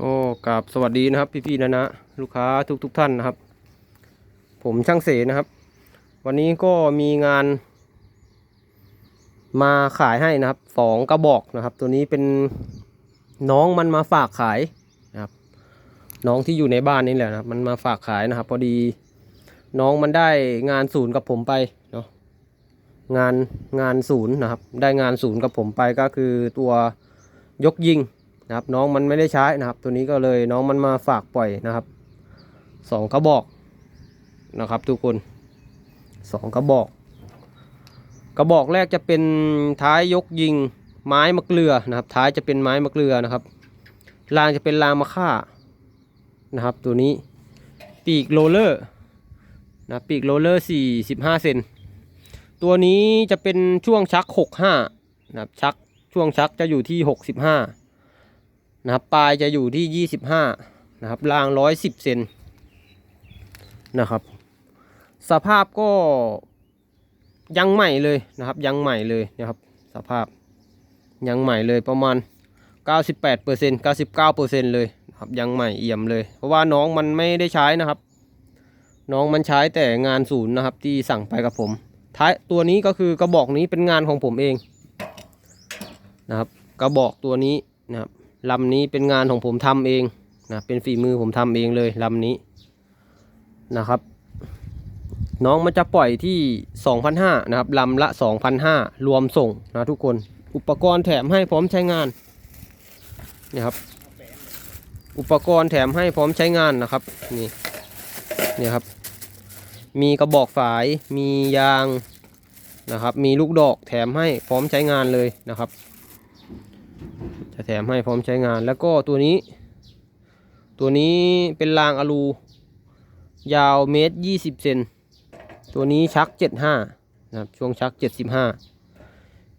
ก็กราบสวัสดีนะครับ พี่ๆนะนะลูกค้าทุกๆทท่านนะครับ ผมช่างเสนะครับ วันนี้ก็มีงาน มาขายให้นะครับสองกระบอกนะครับ ตัวนี้เป็นน้องมันมาฝากขายนะครับ น้องที่อยู่ในบ้านนี่แหละนะครับ มันมาฝากขายนะครับ พอดีน้องมันได้งานศูนย์กับผมไปเนาะงานงานศูนย์นะครับ ได้งานศูนย์กับผมไปก็คือตัวยกยิง นะครับน้องมันไม่ได้ใช้นะครับ ตัวนี้ก็เลยน้องมันมาฝากปล่อยนะครับสองกระบอกนะครับ ทุกคนสองกระบอก กระบอกแรกจะเป็นท้ายยกยิงไม้มะเกลือนะครับ ท้ายจะเป็นไม้มะเกลือนะครับรางจะเป็นรางมะค่านะครับ ตัวนี้ปีกโรเลอร์นะปีกโรเลอร์45เซนตัวนี้จะเป็นช่วงชัก65นะครับชักช่วงชักจะอยู่ที่65 นะครับปลายจะอยู่ที่25นะครับราง110เซนนะครับ สภาพก็ยังใหม่เลยนะครับ ยังใหม่เลยนะครับ สภาพยังใหม่เลยประมาณ 98% 99%เลยนะครับยังใหม่เอี่ยมเลย เพราะว่าน้องมันไม่ได้ใช้นะครับ น้องมันใช้แต่งานศูนย์นะครับ ที่สั่งไปกับผม ท้ายตัวนี้ก็คือกระบอกนี้เป็นงานของผมเองนะครับ กระบอกตัวนี้นะครับ ลำนี้เป็นงานของผมทำเองนะเป็นฝีมือผมทำเองเลยลำนี้นะครับ น้องมันจะปล่อยที่ 2,500นะครับลำละ 2,500 รวมส่งนะทุกคนอุปกรณ์แถมให้พร้อมใช้งานนี่ครับ อุปกรณ์แถมให้พร้อมใช้งานนะครับนี่นี่ครับ มีกระบอกฝายมียางนะครับ มีลูกดอกแถมให้พร้อมใช้งานเลยนะครับ จะแถมให้พร้อมใช้งานแล้วก็ตัวนี้ ตัวนี้เป็นรางอลูยาวเมตรยี่สิบเซนตัวนี้ชักเจ็ดห้านะครับช่วงชักเจ็ดสิบห้า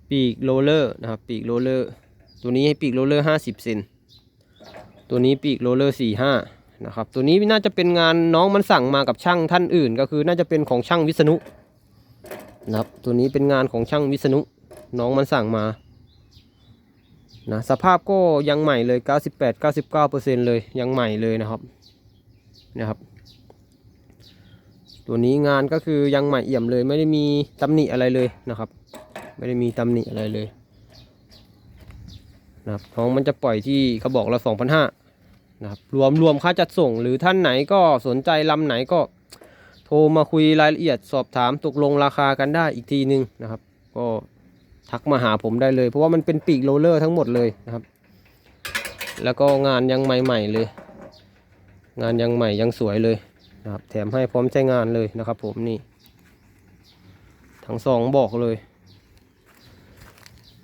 ปีกโรเลอร์นะครับปีกโรเลอร์ตัวนี้ให้ปีกโรเลอร์ห้าสิบเซนตัวนี้ปีกโรเลอร์สี่ห้านะครับตัวนี้น่าจะเป็นงานน้องมันสั่งมากับช่างท่านอื่น ก็คือน่าจะเป็นของช่างวิษณุนะครับตัวนี้เป็นงานของช่างวิษณุน้องมันสั่งมา นะสภาพก็ยังใหม่เลย 98 99เลยยังใหม่เลยนะครับนะครับ ตัวนี้งานก็คือยังใหม่เอี่ยมเลย ไม่ได้มีตำหนิอะไรเลยนะครับ ไม่ได้มีตำหนิอะไรเลยนะครับน้องมันจะปล่อยที่เขาบอกเรา2,500นะครับรวมรวมค่าจัดส่ง หรือท่านไหนก็สนใจลำไหนก็โทรมาคุยรายละเอียดสอบถามตกลงราคากันได้อีกทีนึงนะครับ ก็ ทักมาหาผมได้เลย เพราะว่ามันเป็นปีกโรลเลอร์ทั้งหมดเลยนะครับ แล้วก็งานยังใหม่ๆเลย งานยังใหม่ยังสวยเลยนะครับ แถมให้พร้อมใช้งานเลยนะครับ ผมนี่ ทั้งสองบอกเลย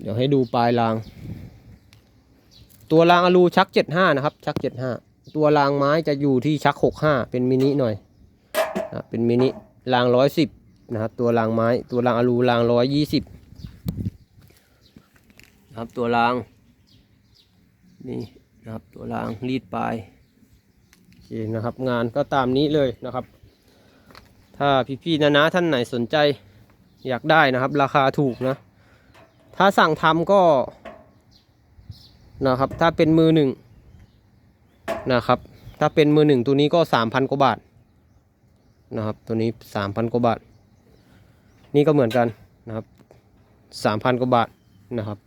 เดี๋ยวให้ดูปลายราง ตัวรางอะลูชักเจ็ดห้านะครับ ชักเจ็ดห้าตัวรางไม้จะอยู่ที่ชักหกห้าเป็นมินิหน่อยนะเป็นมินิรางร้อยสิบนะครับตัวรางไม้ตัวรางอะลูรางร้อยยี่สิบ นะครับตัวราง นี่นะครับตัวรางรีดปลายโอเคนะครับ งานก็ตามนี้เลยนะครับ ถ้าพี่ๆนะนะท่านไหนสนใจอยากได้นะครับ ราคาถูกนะ ถ้าสั่งทำก็นะครับ ถ้าเป็นมือหนึ่งนะครับ ถ้าเป็นมือหนึ่งตัวนี้ก็สามพันกว่าบาทนะครับ ตัวนี้สามพันกว่าบาท นี่ก็เหมือนกันนะครับสามพันกว่าบาทนะครับ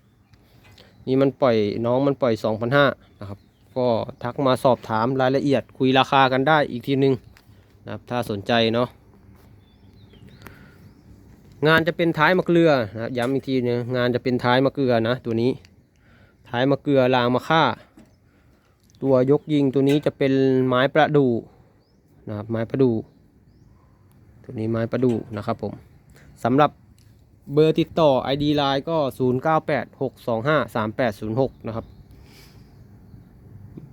นี่มันปล่อยน้องมันปล่อย2,500นะครับ ก็ทักมาสอบถามรายละเอียดคุยราคากันได้อีกทีนึงนะครับถ้าสนใจเนาะงานจะเป็นท้ายมะเกลือนะย้ำอีกทีนึงงานจะเป็นท้ายมะเกลือนะตัวนี้ ท้ายมะเกลือรางมะค่า ตัวยกยิงตัวนี้จะเป็นไม้ประดู่นะครับไม้ประดู่ตัวนี้ไม้ประดู่นะครับผมสำหรับ เบอร์ติดต่อ ID Line ก็ 0986253806 นะครับ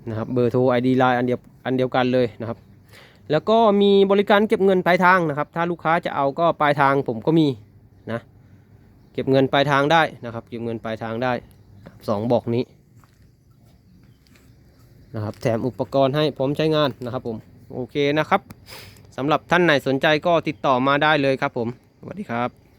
นะครับ เบอร์โทร ID Line อันเดียวอันเดียวกันเลยนะครับ แล้วก็มีบริการเก็บเงินปลายทางนะครับ ถ้าลูกค้าจะเอาก็ปลายทางผมก็มีนะ เก็บเงินปลายทางได้นะครับ เก็บเงินปลายทางได้สองบอกนี้นะครับ แถมอุปกรณ์ให้พร้อมใช้งานนะครับผม โอเคนะครับสำหรับท่านไหนสนใจก็ติดต่อมาได้เลยครับผม สวัสดีครับ